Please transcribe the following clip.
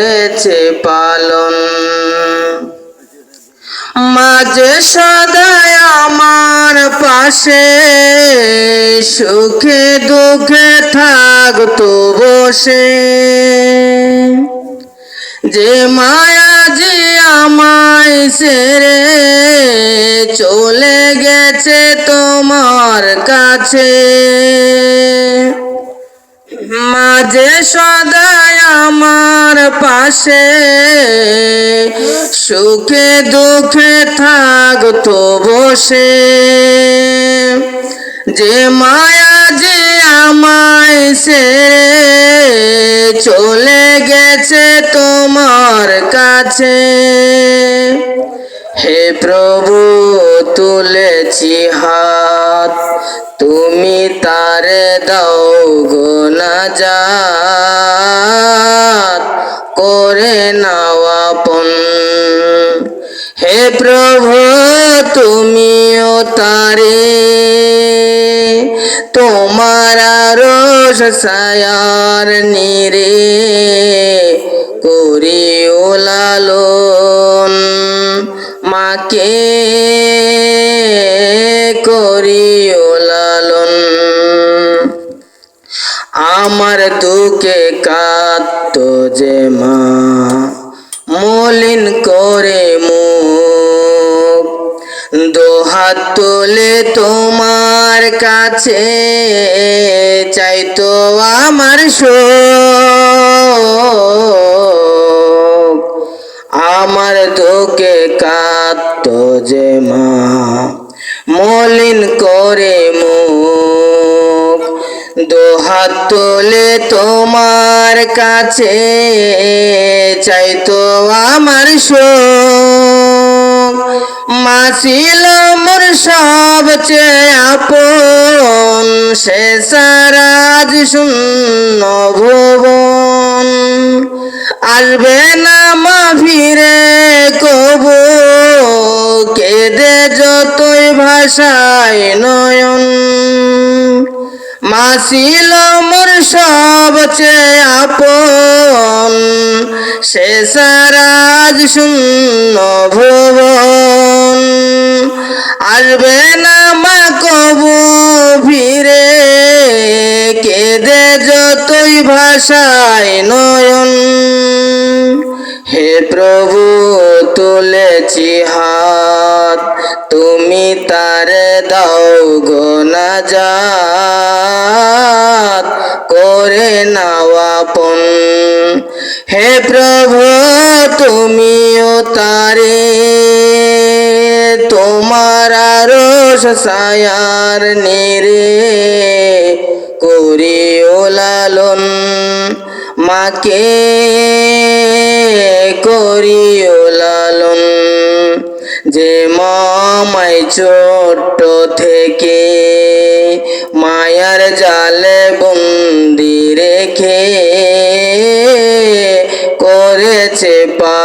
করেছে পালন। মাঝে সদায় আমার পাশে সুখে দুঃখে থাকতো বসে। যে মায়া যে আমায় সেরে চলে গেছে তোমার কাছে। মাঝে সদায় আমার পাশে। সুখে দুঃখে থাকতো বসে। যে মায়া যে আমায় সে চলে গেছে তোমার কাছে। হে প্রভু, তুলেছি হাত তুমি তারে দাও গো করে নাও হে প্রভু তুমিও তারে তোমার রোষ সায়ার নিরে। দুঃখে কাঁদত যে মা, মলিন করে মুখ। দোহাত তোলে তোমার কাছে, চাইতো আমার শোক। আমার দুঃখে কাঁদত যে মা, মলিন করে মুখ। দোহাত তোলে তোমার কাছে চাইতো আমার শোক মাসিল মোর সবচেয়ে আপন, সে সারাজ শূন্য ভুবন। আসবে না মা ফিরে কবু, কেঁদে যতই ভাষায় নয়ন। মাসিল মোর সবচেয়ে আপন, সে সারাজ শূন্য ভুবন। আসবে না মা কবু ফিরে কেঁদে যতই ভাষায় নয়ন। হে প্রভু তুলেছি হাত তুমি তারে দাও গো না যাত করে নাও আপন। হে প্রভু, তুমিও তারে, তোমার রোষ সায়ার নিরে। মাকে করিও লালন। যে মামাই ছোট থেকে মায়ার জালে বন্দি রেখে করেছে পা